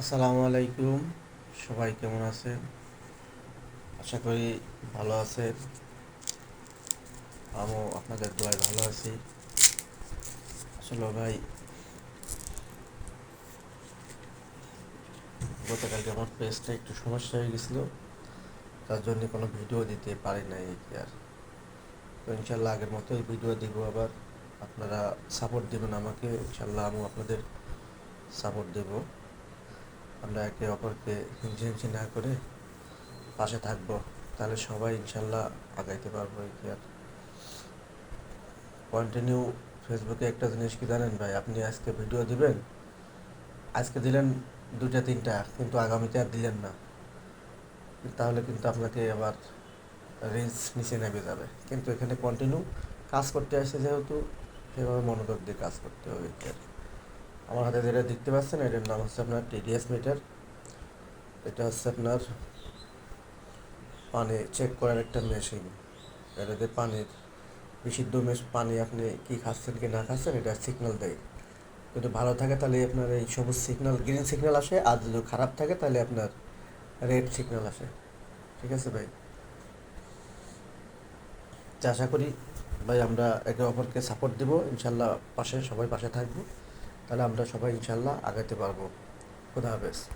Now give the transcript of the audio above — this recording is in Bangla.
আসসালামু আলাইকুম। সবাই কেমন আছেন? আশা করি ভালো আছেন। আমিও আপনাদের দোয়ায় ভালো আছি। আসলে ভাই, গতকালকে আমার পেজটা একটু সমস্যা হয়ে গেছিল। তার জন্য কোনো ভিডিও দিতে পারি নাই আর তো ইনশাল্লাহ আগের মতোই ভিডিও দিব আবার। আপনারা সাপোর্ট দেবেন আমাকে। ইনশাল্লাহ আমি আপনাদের সাপোর্ট দেবো। আমরা একে অপরকে হিংসে না করে পাশে থাকব। তাহলে সবাই ইনশাল্লাহ আগাইতে পারব এই আর। কন্টিনিউ ফেসবুকে একটা জিনিস কি জানেন ভাই? আপনি আজকে ভিডিও দিবেন, আজকে দিলেন দুটা তিনটা, কিন্তু আগামীতে আর দিলেন না। তাহলে কিন্তু আপনাকে আবার রিলস নিচে নেমে যাবে। কিন্তু এখানে কন্টিনিউ কাজ করতে আসছে যেহেতু, সেভাবে মনোযোগ দিয়ে কাজ করতে হবে আর। আমার হাতে যেটা দেখতে পাচ্ছেন, এটার নাম হচ্ছে আপনার টিডিএস মিটার। এটা হচ্ছে আপনার পানি চেক করার একটা মেশিন এটাতে পানির বিশুদ্ধ মেশ পানি আপনি কি খাচ্ছেন, কি না খাচ্ছেন, এটা সিগন্যাল দেয়। যদি ভালো থাকে তাহলে আপনার এই সবুজ সিগন্যাল গ্রিন সিগন্যাল আসে, আর যদি খারাপ থাকে তাহলে আপনার রেড সিগন্যাল আসে। ঠিক আছে ভাই? আশা করি ভাই আমরা একে অপরকে সাপোর্ট দেবো। ইনশাল্লাহ পাশে সবাই পাশে থাকব। তাহলে আমরা সবাই ইনশাল্লাহ আগাতে পারব। খুদা হাফেজ।